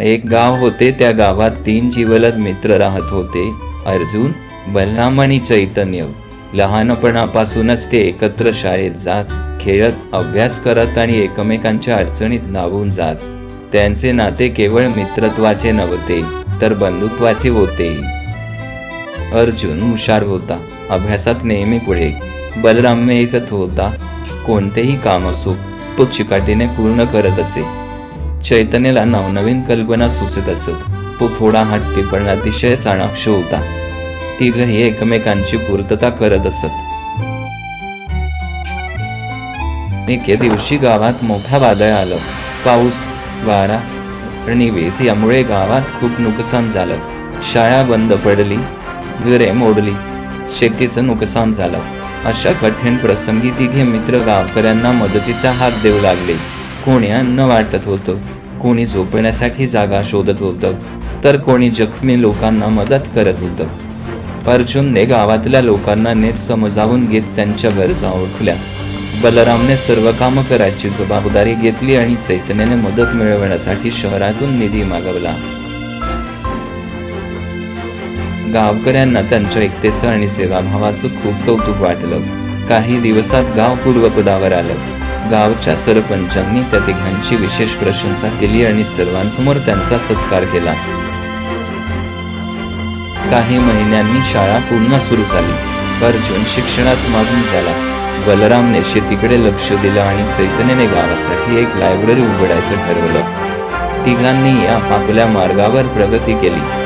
एक गाव होते त्या गावात तीन जीवलग मित्र राहत होते अर्जुन बलराम आणि चैतन्य. लहानपणापासूनच ते एकत्र शाळेत जात खेळत अभ्यास करत आणि एकमेकांच्या अडचणीत नावून जात. त्यांचे नाते केवळ मित्रत्वाचे नव्हते तर बंधुत्वाचे होते. अर्जुन हुशार होता अभ्यासात नेहमी पुढे. बलराम एकत होता कोणतेही काम असो तो चिकाटीने पूर्ण करत असे. चैतन्याला नवनवीन कल्पना सुचत असत. तो थोडा हट्टी पण अतिशय चाणाक्ष होता. तिघही एकमेकांची पूर्तता करत असत. एके दिवशी गावात मोठा वादळ आलं. पाऊस वारा आणि वेस यामुळे गावात खूप नुकसान झालं. शाळा बंद पडली घरे मोडली शेतीचं नुकसान झालं. अशा कठीण प्रसंगी तिघे मित्र गावकऱ्यांना मदतीचा हात देऊ लागले. कोणी अन्न वाटत होतं कोणी झोपण्यासाठी जागा शोधत होतं तर कोणी जखमी लोकांना मदत करत होतं. अर्जुनने गावातल्या लोकांना नीट समजावून घेत त्यांच्या गरजा ओळखल्या. बलरामने सर्व कामं करायची जबाबदारी घेतली आणि चैतन्याने मदत मिळवण्यासाठी शहरातून निधी मागवला. गावकऱ्यांना त्यांच्या एकतेचं आणि सेवाभावाचं खूप कौतुक वाटलं. काही दिवसात गाव पूर्वपदावर आलं. गावच्या सरपंचांनी त्या तिघांची विशेष प्रशंसा केली आणि सर्वांसमोर त्यांचा सत्कार केला. काही महिन्यांनी शाळा पुन्हा सुरू झाली. अर्जुन शिक्षणात मागून झाला. बलरामने शेतीकडे लक्ष दिलं आणि चैतन्यने गावासाठी एक लायब्ररी उघडायचं ठरवलं. तिघांनी या आपल्या मार्गावर प्रगती केली.